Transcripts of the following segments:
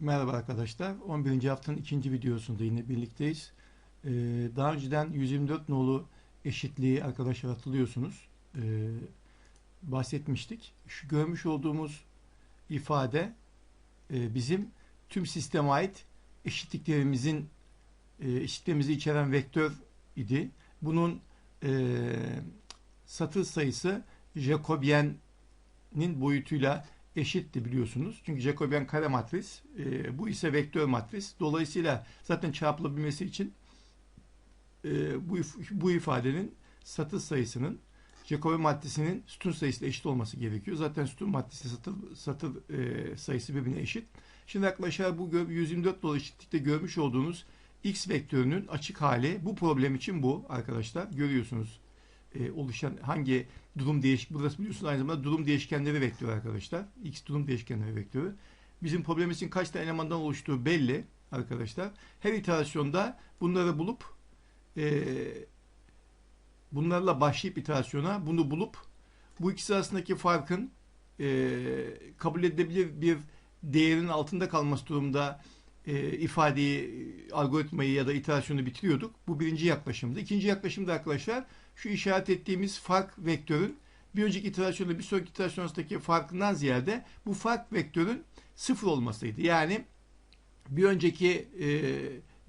Merhaba arkadaşlar. 11. haftanın ikinci videosunda yine birlikteyiz. Ee, daha önceden 124 nolu eşitliği arkadaşlar hatırlıyorsunuz. Ee, bahsetmiştik. Şu görmüş olduğumuz ifade e, bizim tüm sisteme ait eşitliklerimizin e, eşitliğimizi içeren vektör idi. Bunun e, satır sayısı Jacobian'in boyutuyla eşitti biliyorsunuz. Çünkü Jacobian kare matris, e, bu ise vektör matris. Dolayısıyla zaten çarpılabilmesi için e, bu, bu ifadenin satır sayısının Jacobi matrisinin sütun sayısıyla eşit olması gerekiyor. Zaten sütun matrisi satır, satır e, sayısı birbirine eşit. Şimdi arkadaşlar bu 124 dolu eşitlikte görmüş olduğunuz x vektörünün açık hali bu problem için bu arkadaşlar. Görüyorsunuz e, oluşan hangi durum değişik burası biliyorsunuz aynı zamanda durum değişkenleri vektörü arkadaşlar. X durum değişkenleri vektörü. Bizim problemimizin kaç tane elemandan oluştuğu belli arkadaşlar. Her iterasyonda bunları bulup e, bunlarla başlayıp iterasyona bunu bulup bu ikisi arasındaki farkın e, kabul edilebilir bir değerin altında kalması durumda e, ifadeyi, algoritmayı ya da iterasyonu bitiriyorduk. Bu birinci yaklaşımdı. İkinci yaklaşımda arkadaşlar şu işaret ettiğimiz fark vektörün bir önceki iterasyonla bir sonraki iterasyon arasındaki farkından ziyade bu fark vektörün sıfır olmasıydı. Yani bir önceki e,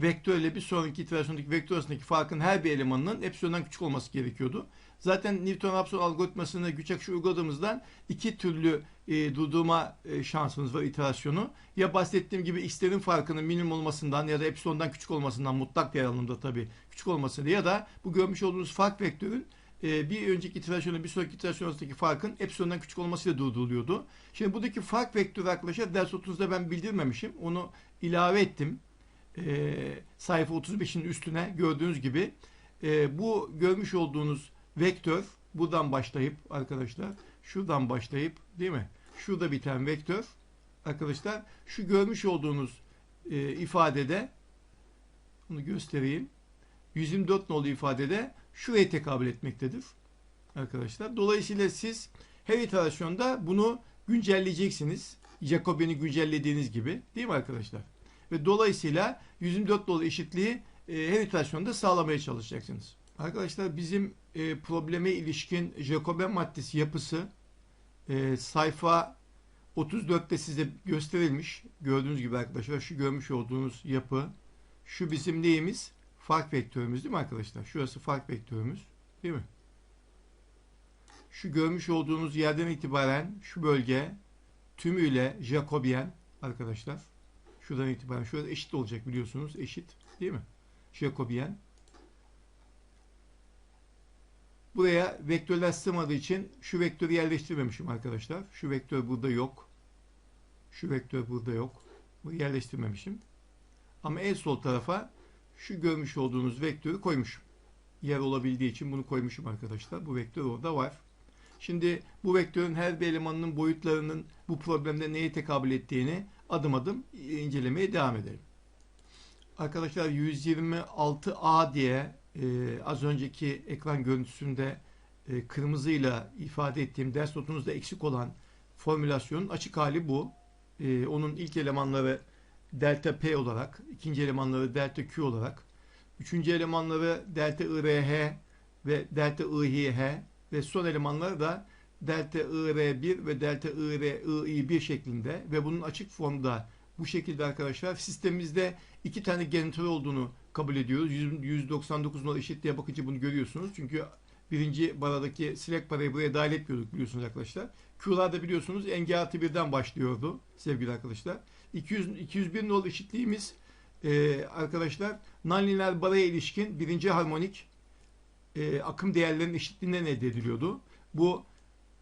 vektör bir sonraki iterasyondaki vektör arasındaki farkın her bir elemanının epsilondan küçük olması gerekiyordu. Zaten Newton-Raphson algoritmasını güç akışı uyguladığımızdan iki türlü e, durdurma e, şansımız var iterasyonu. Ya bahsettiğim gibi x'lerin farkının minimum olmasından ya da epsilondan küçük olmasından mutlak değer anlamında tabii küçük olması ya da bu görmüş olduğunuz fark vektörün e, bir önceki iterasyonla bir sonraki iterasyon arasındaki farkın epsilondan küçük olmasıyla durduruluyordu. Şimdi buradaki fark vektörü arkadaşlar ders 30'da ben bildirmemişim. Onu ilave ettim. E, sayfa 35'in üstüne gördüğünüz gibi e, bu görmüş olduğunuz vektör buradan başlayıp arkadaşlar şuradan başlayıp değil mi? Şurada biten vektör arkadaşlar şu görmüş olduğunuz e, ifadede bunu göstereyim. 124 nolu ifadede şuraya tekabül etmektedir. Arkadaşlar. Dolayısıyla siz her iterasyonda bunu güncelleyeceksiniz. Jacobian'i güncellediğiniz gibi. Değil mi arkadaşlar? Ve dolayısıyla 124 nolu eşitliği e, her iterasyonda sağlamaya çalışacaksınız. Arkadaşlar bizim e, probleme ilişkin Jacobian maddesi yapısı e, sayfa 34'te size gösterilmiş. Gördüğünüz gibi arkadaşlar şu görmüş olduğunuz yapı şu bizim neyimiz? Fark vektörümüz değil mi arkadaşlar? Şurası fark vektörümüz değil mi? Şu görmüş olduğunuz yerden itibaren şu bölge tümüyle Jacobian arkadaşlar. Şuradan itibaren şurada eşit olacak biliyorsunuz. Eşit değil mi? Jacobian. Buraya vektörler sığmadığı için şu vektörü yerleştirmemişim arkadaşlar. Şu vektör burada yok. Şu vektör burada yok. Bunu yerleştirmemişim. Ama en sol tarafa şu görmüş olduğunuz vektörü koymuşum. Yer olabildiği için bunu koymuşum arkadaşlar. Bu vektör orada var. Şimdi bu vektörün her bir elemanının boyutlarının bu problemde neye tekabül ettiğini adım adım incelemeye devam edelim. Arkadaşlar 126A diye e, az önceki ekran görüntüsünde e, kırmızıyla ifade ettiğim ders notunuzda eksik olan formülasyonun açık hali bu. E, onun ilk elemanları delta P olarak, ikinci elemanları delta Q olarak, üçüncü elemanları delta IRH ve delta IHH ve son elemanları da delta IR1 ve delta IR, I1 şeklinde ve bunun açık formda bu şekilde arkadaşlar sistemimizde iki tane generator olduğunu kabul ediyoruz. 199 numara eşit diye bakınca bunu görüyorsunuz. Çünkü birinci baradaki select parayı buraya dahil etmiyorduk biliyorsunuz arkadaşlar. Q'lar da biliyorsunuz NG artı 1'den başlıyordu sevgili arkadaşlar. 200, 201 nolu eşitliğimiz e, arkadaşlar nonlinear baraya ilişkin birinci harmonik e, akım değerlerinin eşitliğinden elde ediliyordu. Bu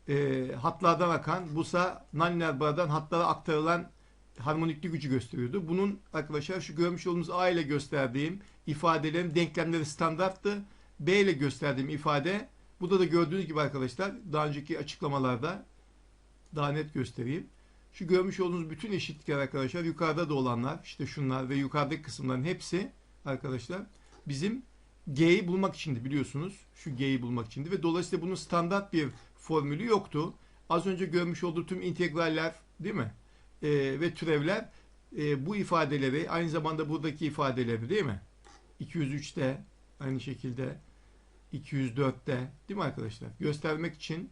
e, hatlardan akan, busa nonlinear baradan hatlara aktarılan harmonikli gücü gösteriyordu. Bunun arkadaşlar şu görmüş olduğunuz A ile gösterdiğim ifadelerin denklemleri standarttı. B ile gösterdiğim ifade burada da gördüğünüz gibi arkadaşlar daha önceki açıklamalarda daha net göstereyim. Şu görmüş olduğunuz bütün eşitlikler arkadaşlar yukarıda da olanlar işte şunlar ve yukarıdaki kısımların hepsi arkadaşlar bizim G'yi bulmak içindi biliyorsunuz. Şu G'yi bulmak içindi ve dolayısıyla bunun standart bir formülü yoktu. Az önce görmüş olduğu tüm integraller değil mi? E, ve türevler e, bu ifadeleri aynı zamanda buradaki ifadeleri değil mi? 203'te aynı şekilde 204'te değil mi arkadaşlar? Göstermek için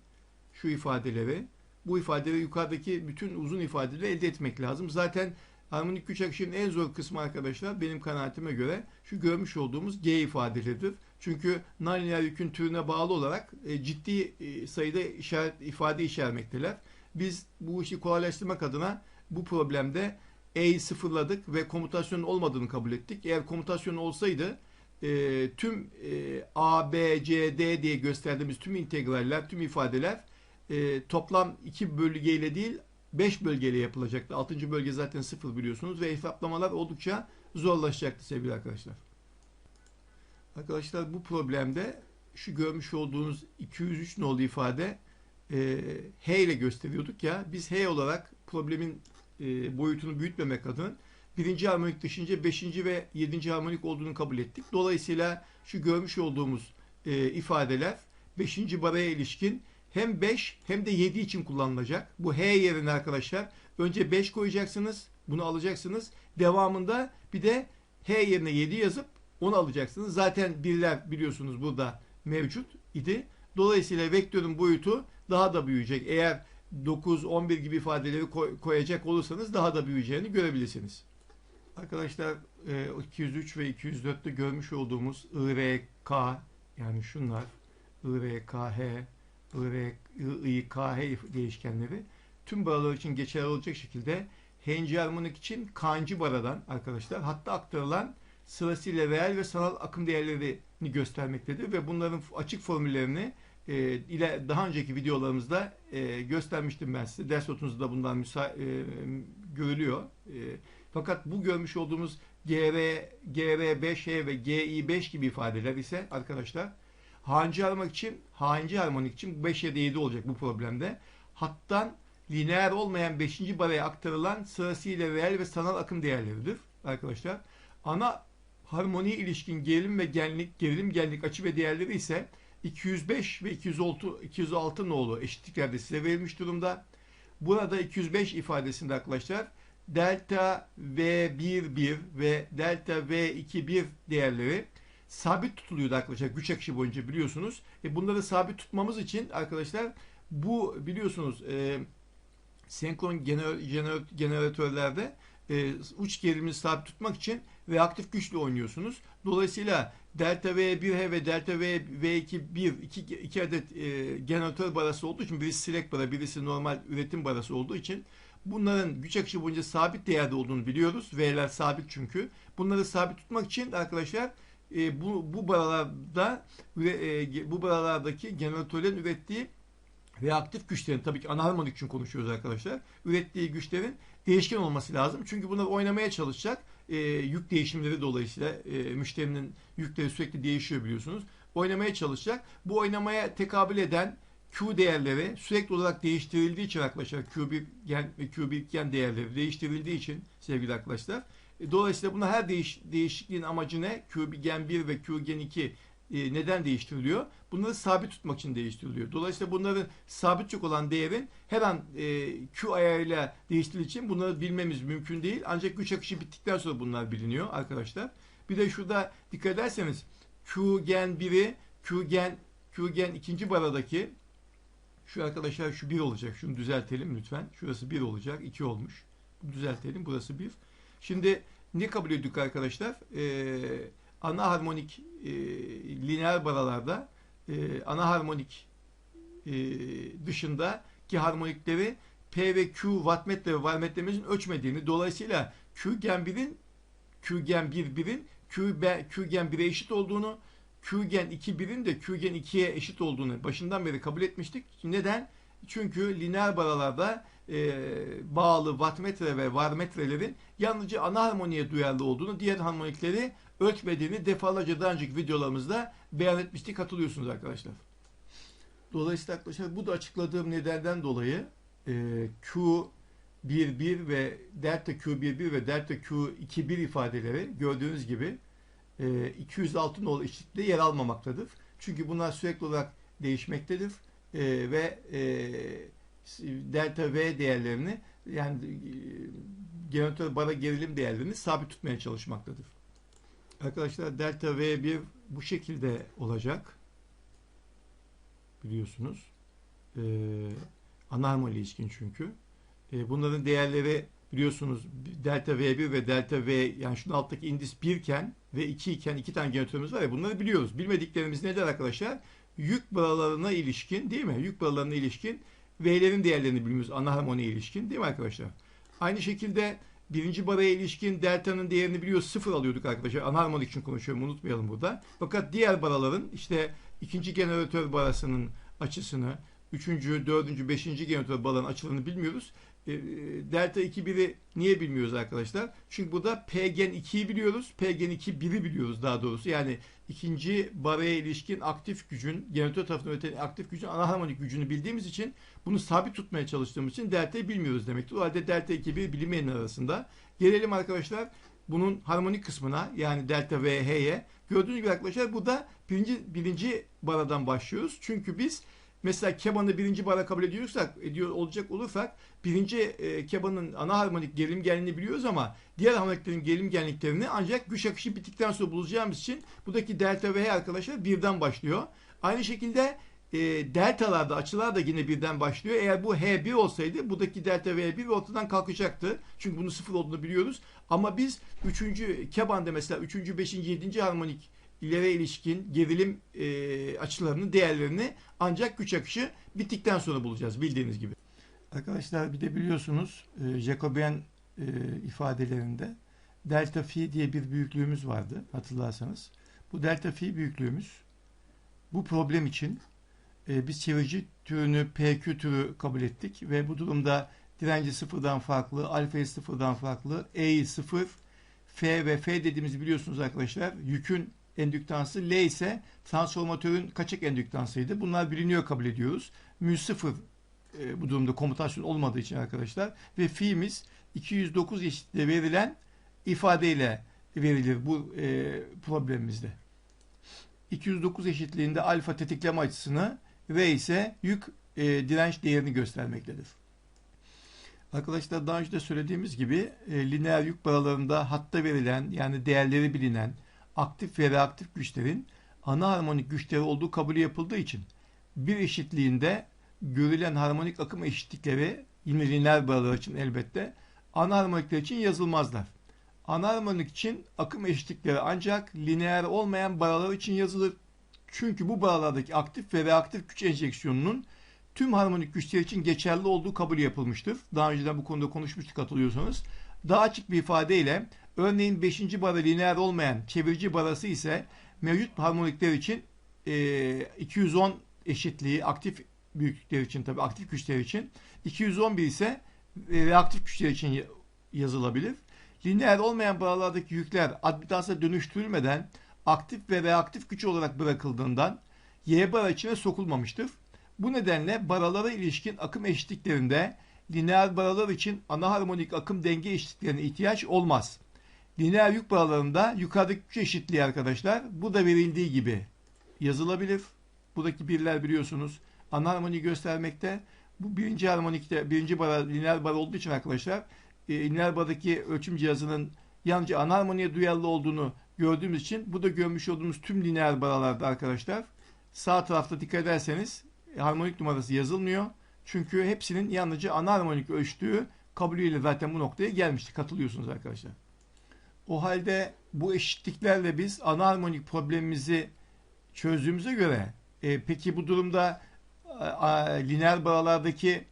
şu ifadeleri bu ifadeleri yukarıdaki bütün uzun ifadeleri elde etmek lazım. Zaten harmonik güç akışının en zor kısmı arkadaşlar benim kanaatime göre şu görmüş olduğumuz G ifadeleridir. Çünkü nonlinear yükün türüne bağlı olarak e, ciddi e, sayıda işaret, ifade içermekteler. Biz bu işi kolaylaştırmak adına bu problemde E'yi sıfırladık ve komutasyonun olmadığını kabul ettik. Eğer komutasyon olsaydı e, tüm e, A, B, C, D diye gösterdiğimiz tüm integraller, tüm ifadeler e, toplam 2 bölgeyle değil 5 bölgeyle yapılacaktı. 6. bölge zaten 0 biliyorsunuz ve hesaplamalar oldukça zorlaşacaktı sevgili arkadaşlar. Arkadaşlar bu problemde şu görmüş olduğunuz 203 nolu ifade e, H ile gösteriyorduk ya. Biz H olarak problemin e, boyutunu büyütmemek adına birinci harmonik dışınca beşinci ve yedinci harmonik olduğunu kabul ettik. Dolayısıyla şu görmüş olduğumuz e, ifadeler beşinci baraya ilişkin hem 5 hem de 7 için kullanılacak. Bu H yerine arkadaşlar önce 5 koyacaksınız. Bunu alacaksınız. Devamında bir de H yerine 7 yazıp onu alacaksınız. Zaten birler biliyorsunuz burada mevcut idi. Dolayısıyla vektörün boyutu daha da büyüyecek. Eğer 9, 11 gibi ifadeleri koy, koyacak olursanız daha da büyüyeceğini görebilirsiniz. Arkadaşlar 203 e, ve 204'te görmüş olduğumuz IRK yani şunlar IRKH, IRKH değişkenleri tüm baralar için geçerli olacak şekilde henci harmonik için kancı baradan arkadaşlar hatta aktarılan sırasıyla reel ve sanal akım değerlerini göstermektedir ve bunların açık formüllerini e, ile daha önceki videolarımızda e, göstermiştim ben size. Ders notunuzda bundan müsa e, görülüyor. E, fakat bu görmüş olduğumuz GR, GR5H ve GI5 gibi ifadeler ise arkadaşlar hancı harmonik için, hancı harmonik için 5 ya da 7 olacak bu problemde. Hattan lineer olmayan 5. baraya aktarılan sırasıyla reel ve sanal akım değerleridir arkadaşlar. Ana harmoniye ilişkin gerilim ve genlik, gerilim genlik açı ve değerleri ise 205 ve 206, 206 nolu eşitliklerde size verilmiş durumda. Burada 205 ifadesinde arkadaşlar delta V11 ve delta V21 değerleri sabit tutuluyordu arkadaşlar güç akışı boyunca biliyorsunuz. E bunları sabit tutmamız için arkadaşlar bu biliyorsunuz e, senkron gener, jeneratörlerde e, uç gerilimi sabit tutmak için reaktif güçle oynuyorsunuz. Dolayısıyla delta V1H ve delta V, V2 1 iki, iki adet e, jeneratör barası olduğu için birisi silek bara birisi normal üretim barası olduğu için bunların güç akışı boyunca sabit değerde olduğunu biliyoruz. V'ler sabit çünkü. Bunları sabit tutmak için arkadaşlar e, bu, bu baralarda e, bu baralardaki jeneratörlerin ürettiği reaktif güçlerin tabii ki anharmonik için konuşuyoruz arkadaşlar. Ürettiği güçlerin değişken olması lazım. Çünkü bunlar oynamaya çalışacak. E, yük değişimleri dolayısıyla e, müşterinin yükleri sürekli değişiyor biliyorsunuz. Oynamaya çalışacak. Bu oynamaya tekabül eden Q değerleri sürekli olarak değiştirildiği için arkadaşlar Q1 gen ve Q1 gen değerleri değiştirildiği için sevgili arkadaşlar e, dolayısıyla buna her değiş, değişikliğin amacı ne? Q gen 1 ve Q gen 2 e, neden değiştiriliyor? Bunları sabit tutmak için değiştiriliyor. Dolayısıyla bunların sabit çok olan değerin her an e, Q ayarıyla değiştirildiği için bunları bilmemiz mümkün değil. Ancak güç akışı bittikten sonra bunlar biliniyor arkadaşlar. Bir de şurada dikkat ederseniz Q gen 1'i Q gen Q gen ikinci baradaki şu arkadaşlar şu 1 olacak. Şunu düzeltelim lütfen. Şurası 1 olacak. 2 olmuş. Düzeltelim. Burası 1. Şimdi ne kabul ediyoruz arkadaşlar? Ee, ana harmonik e, lineer baralarda e, ana harmonik e, dışında ki harmonikleri P ve Q wattmetre ve varmetlemizin ölçmediğini dolayısıyla Q gen 1'in Q gen 1 1'in Q, Q gen 1'e eşit olduğunu Q gen 2 1'in de Q gen 2'ye eşit olduğunu başından beri kabul etmiştik. Neden? Çünkü lineer baralarda e, bağlı wattmetre ve varmetrelerin yalnızca ana harmoniye duyarlı olduğunu, diğer harmonikleri ölçmediğini defalarca daha önceki videolarımızda beyan etmiştik. Hatırlıyorsunuz arkadaşlar. Dolayısıyla arkadaşlar bu da açıkladığım nedenden dolayı e, Q11 ve delta Q11 ve delta Q21 ifadeleri gördüğünüz gibi e, 206 nolu eşitlikte yer almamaktadır. Çünkü bunlar sürekli olarak değişmektedir e, ve e, delta V değerlerini yani e, jeneratör bara gerilim değerlerini sabit tutmaya çalışmaktadır. Arkadaşlar delta V1 bu şekilde olacak. Biliyorsunuz. Ee, ana ilişkin çünkü. Ee, bunların değerleri biliyorsunuz delta V1 ve delta V yani şunun alttaki indis 1 iken ve 2 iken iki tane jeneratörümüz var ya bunları biliyoruz. Bilmediklerimiz nedir arkadaşlar? Yük bağlarına ilişkin değil mi? Yük bağlarına ilişkin V'lerin değerlerini bilmiyoruz ana harmoniye ilişkin değil mi arkadaşlar? Aynı şekilde birinci baraya ilişkin delta'nın değerini biliyoruz sıfır alıyorduk arkadaşlar. Anharmonik için konuşuyorum unutmayalım burada. Fakat diğer baraların işte ikinci generatör barasının açısını, üçüncü, dördüncü, beşinci jeneratör baranın açılarını bilmiyoruz. E, delta 2 biri niye bilmiyoruz arkadaşlar? Çünkü burada P gen 2'yi biliyoruz. P gen 2 1'i biliyoruz daha doğrusu. Yani ikinci baraya ilişkin aktif gücün, jeneratör tarafından üretilen aktif gücün ana harmonik gücünü bildiğimiz için bunu sabit tutmaya çalıştığımız için delta'yı bilmiyoruz demektir. O halde delta 2 bir bilinmeyenler arasında. Gelelim arkadaşlar bunun harmonik kısmına yani delta V, H'ye. Gördüğünüz gibi arkadaşlar bu da birinci, birinci baradan başlıyoruz. Çünkü biz mesela kemanı birinci bara kabul ediyorsak, ediyor olacak olursak birinci e, kemanın ana harmonik gerilim genliğini biliyoruz ama diğer harmoniklerin gerilim genliklerini ancak güç akışı bittikten sonra bulacağımız için buradaki delta V arkadaşlar birden başlıyor. Aynı şekilde e, deltalarda açılar da yine birden başlıyor. Eğer bu H1 olsaydı buradaki delta V1 ortadan kalkacaktı. Çünkü bunun sıfır olduğunu biliyoruz. Ama biz 3. kebanda mesela 3. 5. 7. harmonik ileri ilişkin gerilim e, açılarının değerlerini ancak güç akışı bittikten sonra bulacağız bildiğiniz gibi. Arkadaşlar bir de biliyorsunuz e, Jacobian e, ifadelerinde delta phi diye bir büyüklüğümüz vardı hatırlarsanız. Bu delta phi büyüklüğümüz bu problem için e, biz çevirici türünü PQ türü kabul ettik ve bu durumda direnci sıfırdan farklı, alfayı sıfırdan farklı, E'yi sıfır, F ve F dediğimizi biliyorsunuz arkadaşlar. Yükün endüktansı L ise transformatörün kaçak endüktansıydı. Bunlar biliniyor kabul ediyoruz. Mü sıfır e, bu durumda komutasyon olmadığı için arkadaşlar ve fi'miz 209 eşitle verilen ifadeyle verilir bu e, problemimizde. 209 eşitliğinde alfa tetikleme açısını V ise yük e, direnç değerini göstermektedir. Arkadaşlar daha önce de söylediğimiz gibi e, lineer yük baralarında hatta verilen yani değerleri bilinen aktif ve reaktif güçlerin ana harmonik güçleri olduğu kabul yapıldığı için bir eşitliğinde görülen harmonik akım eşitlikleri yine lineer baralar için elbette ana harmonikler için yazılmazlar. Ana harmonik için akım eşitlikleri ancak lineer olmayan baralar için yazılır. Çünkü bu bağlardaki aktif ve reaktif güç enjeksiyonunun tüm harmonik güçler için geçerli olduğu kabul yapılmıştır. Daha önceden bu konuda konuşmuştuk hatırlıyorsanız. Daha açık bir ifadeyle örneğin 5. bara lineer olmayan çevirici barası ise mevcut harmonikler için e, 210 eşitliği aktif büyüklükler için tabi aktif güçler için 211 ise e, reaktif güçler için yazılabilir. Lineer olmayan bağlardaki yükler admitansa dönüştürülmeden aktif ve reaktif güç olarak bırakıldığından Y bara içine sokulmamıştır. Bu nedenle baralara ilişkin akım eşitliklerinde lineer baralar için ana harmonik akım denge eşitliklerine ihtiyaç olmaz. Lineer yük baralarında yukarıdaki güç eşitliği arkadaşlar bu da verildiği gibi yazılabilir. Buradaki birler biliyorsunuz ana harmoniyi göstermekte. Bu birinci harmonikte birinci bara lineer bara olduğu için arkadaşlar e, lineer baradaki ölçüm cihazının yalnızca ana harmoniye duyarlı olduğunu gördüğümüz için bu da görmüş olduğumuz tüm lineer baralarda arkadaşlar sağ tarafta dikkat ederseniz harmonik numarası yazılmıyor. Çünkü hepsinin yalnızca ana harmonik ölçtüğü kabulüyle zaten bu noktaya gelmişti. Katılıyorsunuz arkadaşlar. O halde bu eşitliklerle biz ana harmonik problemimizi çözdüğümüze göre e, peki bu durumda a, lineer bağlardaki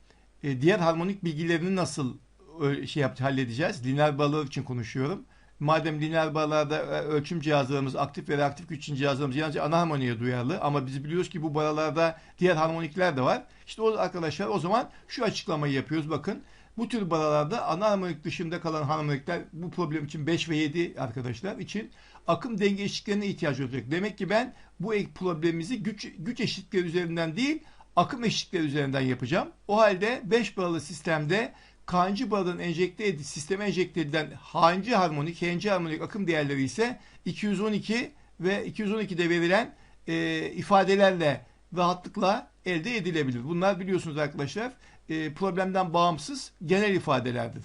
e, diğer harmonik bilgilerini nasıl e, şey yapacağız, halledeceğiz? Lineer bağlar için konuşuyorum madem lineer bağlarda e, ölçüm cihazlarımız aktif ve reaktif güç için cihazlarımız yalnızca ana harmoniye duyarlı ama biz biliyoruz ki bu baralarda diğer harmonikler de var. İşte o arkadaşlar o zaman şu açıklamayı yapıyoruz bakın. Bu tür baralarda ana harmonik dışında kalan harmonikler bu problem için 5 ve 7 arkadaşlar için akım denge eşitliklerine ihtiyaç olacak. Demek ki ben bu problemimizi güç, güç eşitlikleri üzerinden değil akım eşitlikleri üzerinden yapacağım. O halde 5 baralı sistemde kancı balın enjekte edildi, sisteme enjekte edilen hancı harmonik, henci harmonik akım değerleri ise 212 ve 212'de verilen e, ifadelerle rahatlıkla elde edilebilir. Bunlar biliyorsunuz arkadaşlar e, problemden bağımsız genel ifadelerdir.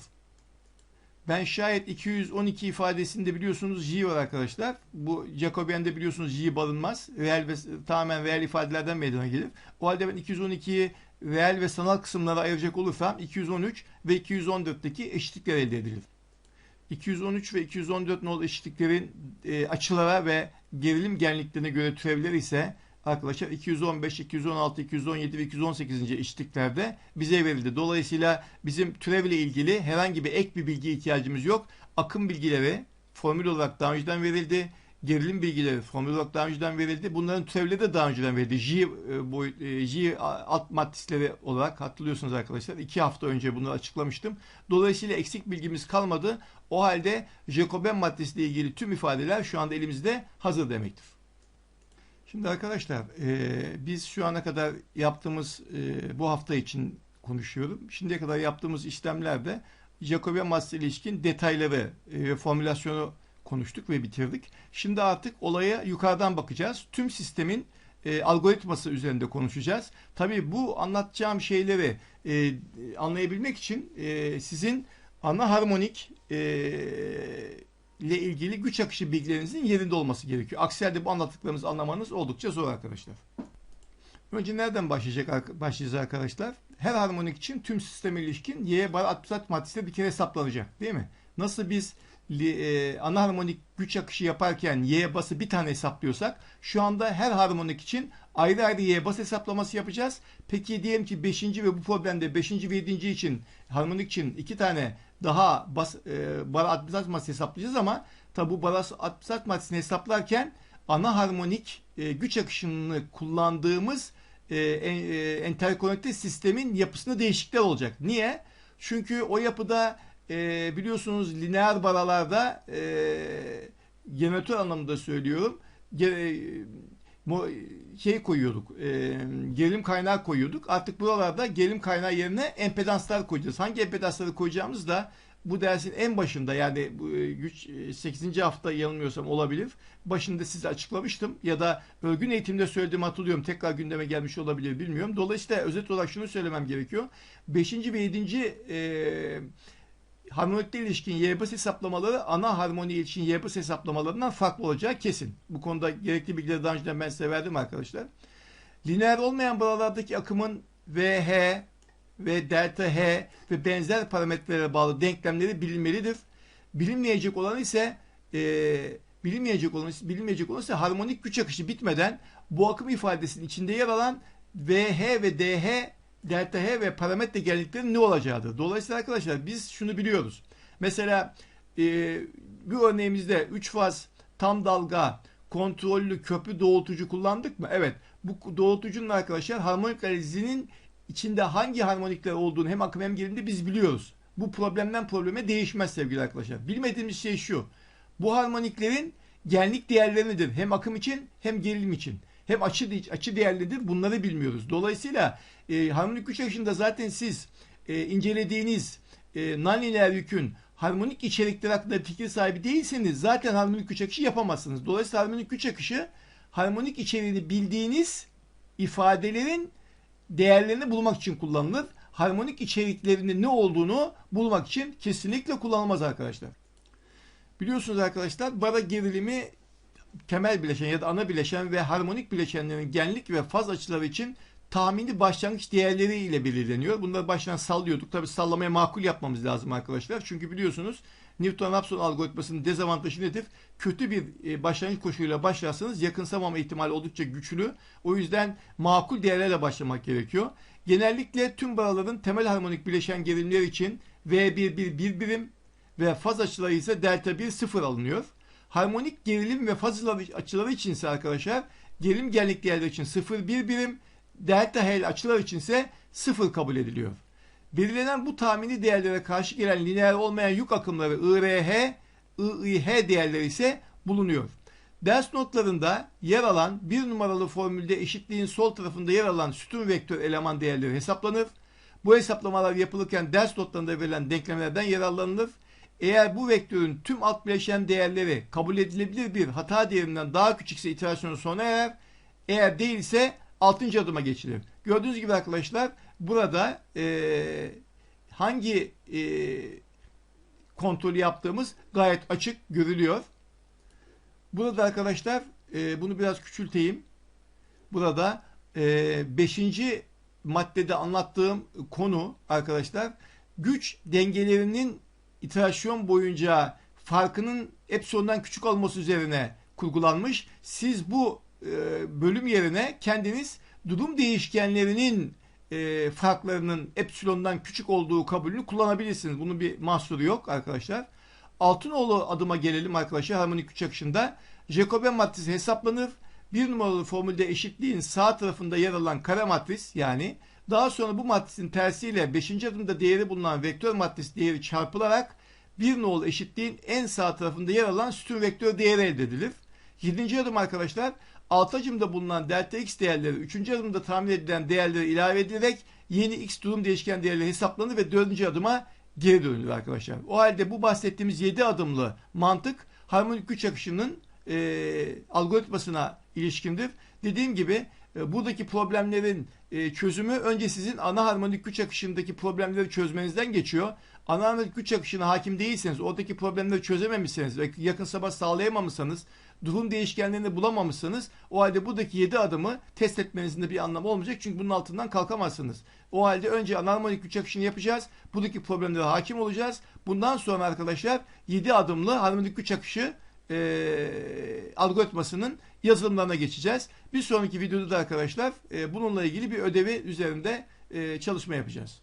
Ben şayet 212 ifadesinde biliyorsunuz J var arkadaşlar. Bu Jacobian'de biliyorsunuz J barınmaz. Reel ve tamamen reel ifadelerden meydana gelir. O halde ben 212'yi reel ve sanal kısımlara ayıracak olursam 213 ve 214'teki eşitlikler elde edilir. 213 ve 214 nol eşitliklerin e, açılara ve gerilim genliklerine göre türevleri ise arkadaşlar 215, 216, 217 ve 218. eşitliklerde bize verildi. Dolayısıyla bizim türev ile ilgili herhangi bir ek bir bilgi ihtiyacımız yok. Akım bilgileri formül olarak daha önceden verildi. Gerilim bilgileri formül olarak daha önceden verildi. Bunların türevleri de daha önceden verildi. J, e, boyut, e, J alt matrisleri olarak hatırlıyorsunuz arkadaşlar. iki hafta önce bunu açıklamıştım. Dolayısıyla eksik bilgimiz kalmadı. O halde Jacobian matrisiyle ilgili tüm ifadeler şu anda elimizde hazır demektir. Şimdi arkadaşlar e, biz şu ana kadar yaptığımız e, bu hafta için konuşuyorum. Şimdiye kadar yaptığımız işlemlerde Jacobian matrisi ilişkin detayları e, ve formülasyonu konuştuk ve bitirdik. Şimdi artık olaya yukarıdan bakacağız. Tüm sistemin e, algoritması üzerinde konuşacağız. Tabii bu anlatacağım şeyleri e, anlayabilmek için e, sizin ana harmonik e, ile ilgili güç akışı bilgilerinizin yerinde olması gerekiyor. Aksi halde bu anlattıklarımızı anlamanız oldukça zor arkadaşlar. Önce nereden başlayacak başlayacağız arkadaşlar? Her harmonik için tüm sisteme ilişkin y bar 64 maddesi bir kere hesaplanacak değil mi? Nasıl biz e, ana harmonik güç akışı yaparken y bası bir tane hesaplıyorsak şu anda her harmonik için ayrı ayrı y bas hesaplaması yapacağız. Peki diyelim ki 5. ve bu problemde 5. ve 7. için harmonik için iki tane daha bas, e, bar 64 maddesi hesaplayacağız ama tabi bu bar 64 maddesini hesaplarken ana harmonik e, güç akışını kullandığımız e, e, sistemin yapısında değişiklikler olacak. Niye? Çünkü o yapıda e, biliyorsunuz lineer baralarda e, generatör anlamında söylüyorum mo, şey koyuyorduk e, gerilim kaynağı koyuyorduk. Artık buralarda gerilim kaynağı yerine empedanslar koyacağız. Hangi empedansları koyacağımız da bu dersin en başında yani bu e, güç 8. E, hafta yanılmıyorsam olabilir. Başında size açıklamıştım ya da örgün eğitimde söylediğimi hatırlıyorum. Tekrar gündeme gelmiş olabilir bilmiyorum. Dolayısıyla özet olarak şunu söylemem gerekiyor. 5. ve 7. E, harmonikte ilişkin YBS hesaplamaları ana harmoni için YBS hesaplamalarından farklı olacağı kesin. Bu konuda gerekli bilgileri daha önceden ben size verdim arkadaşlar. Lineer olmayan buralardaki akımın VH ve delta H ve benzer parametrelere bağlı denklemleri bilinmelidir. Bilinmeyecek olan ise e, bilinmeyecek olan bilinmeyecek olan ise harmonik güç akışı bitmeden bu akım ifadesinin içinde yer alan VH ve DH delta H ve parametre geldikleri ne olacağıdır. Dolayısıyla arkadaşlar biz şunu biliyoruz. Mesela e, bir örneğimizde 3 faz tam dalga kontrollü köprü doğultucu kullandık mı? Evet. Bu doğultucunun arkadaşlar harmonik analizinin içinde hangi harmonikler olduğunu hem akım hem gerilimde biz biliyoruz. Bu problemden probleme değişmez sevgili arkadaşlar. Bilmediğimiz şey şu. Bu harmoniklerin genlik değerleri nedir? Hem akım için hem gerilim için. Hem açı, açı değerlidir. Bunları bilmiyoruz. Dolayısıyla e, harmonik güç akışında zaten siz e, incelediğiniz e, nonlineer yükün harmonik içerikleri hakkında fikir sahibi değilseniz zaten harmonik güç akışı yapamazsınız. Dolayısıyla harmonik güç akışı harmonik içeriğini bildiğiniz ifadelerin değerlerini bulmak için kullanılır. Harmonik içeriklerinin ne olduğunu bulmak için kesinlikle kullanılmaz arkadaşlar. Biliyorsunuz arkadaşlar bara gerilimi temel bileşen ya da ana bileşen ve harmonik bileşenlerin genlik ve faz açıları için tahmini başlangıç değerleri ile belirleniyor. Bunları baştan sallıyorduk. Tabi sallamaya makul yapmamız lazım arkadaşlar. Çünkü biliyorsunuz Newton-Raphson algoritmasının dezavantajı nedir? Kötü bir e, başlangıç koşuluyla başlarsanız yakınsamama ihtimali oldukça güçlü. O yüzden makul değerlerle başlamak gerekiyor. Genellikle tüm baraların temel harmonik bileşen gerilimler için V1 1 1 birim ve faz açıları ise delta 1 0 alınıyor. Harmonik gerilim ve faz açıları için ise arkadaşlar gerilim genlik değerleri için 0 1 birim, delta H açılar için ise 0 kabul ediliyor. Belirlenen bu tahmini değerlere karşı gelen lineer olmayan yük akımları IRH, IIH değerleri ise bulunuyor. Ders notlarında yer alan bir numaralı formülde eşitliğin sol tarafında yer alan sütun vektör eleman değerleri hesaplanır. Bu hesaplamalar yapılırken ders notlarında verilen denklemlerden yararlanılır. Eğer bu vektörün tüm alt bileşen değerleri kabul edilebilir bir hata değerinden daha küçükse iterasyonu sona erer. Eğer değilse 6. adıma geçilir. Gördüğünüz gibi arkadaşlar burada e, hangi e, kontrolü yaptığımız gayet açık görülüyor. Burada arkadaşlar e, bunu biraz küçülteyim. Burada 5. maddede anlattığım konu arkadaşlar güç dengelerinin iterasyon boyunca farkının epsilondan küçük olması üzerine kurgulanmış. Siz bu e, bölüm yerine kendiniz durum değişkenlerinin e, farklarının epsilondan küçük olduğu kabulünü kullanabilirsiniz. Bunun bir mahsuru yok arkadaşlar. Altınoğlu adıma gelelim arkadaşlar harmonik güç akışında. Jacobian matrisi hesaplanır. Bir numaralı formülde eşitliğin sağ tarafında yer alan kare matris yani daha sonra bu matrisin tersiyle 5. adımda değeri bulunan vektör matris değeri çarpılarak bir nolu eşitliğin en sağ tarafında yer alan sütun vektör değeri elde edilir. 7. adım arkadaşlar alt adımda bulunan delta x değerleri 3. adımda tahmin edilen değerleri ilave edilerek yeni x durum değişken değerleri hesaplanır ve 4. adıma geri dönülür arkadaşlar. O halde bu bahsettiğimiz 7 adımlı mantık harmonik güç akışının e, algoritmasına ilişkindir. Dediğim gibi buradaki problemlerin e, çözümü önce sizin ana harmonik güç akışındaki problemleri çözmenizden geçiyor. Ana harmonik güç akışına hakim değilseniz, oradaki problemleri çözememişseniz ve yakın sabah sağlayamamışsanız, durum değişkenlerini bulamamışsanız o halde buradaki 7 adımı test etmenizin de bir anlamı olmayacak. Çünkü bunun altından kalkamazsınız. O halde önce anormalik güç akışını yapacağız. Buradaki problemlere hakim olacağız. Bundan sonra arkadaşlar 7 adımlı harmonik güç akışı e, algoritmasının yazılımlarına geçeceğiz. Bir sonraki videoda da arkadaşlar e, bununla ilgili bir ödevi üzerinde e, çalışma yapacağız.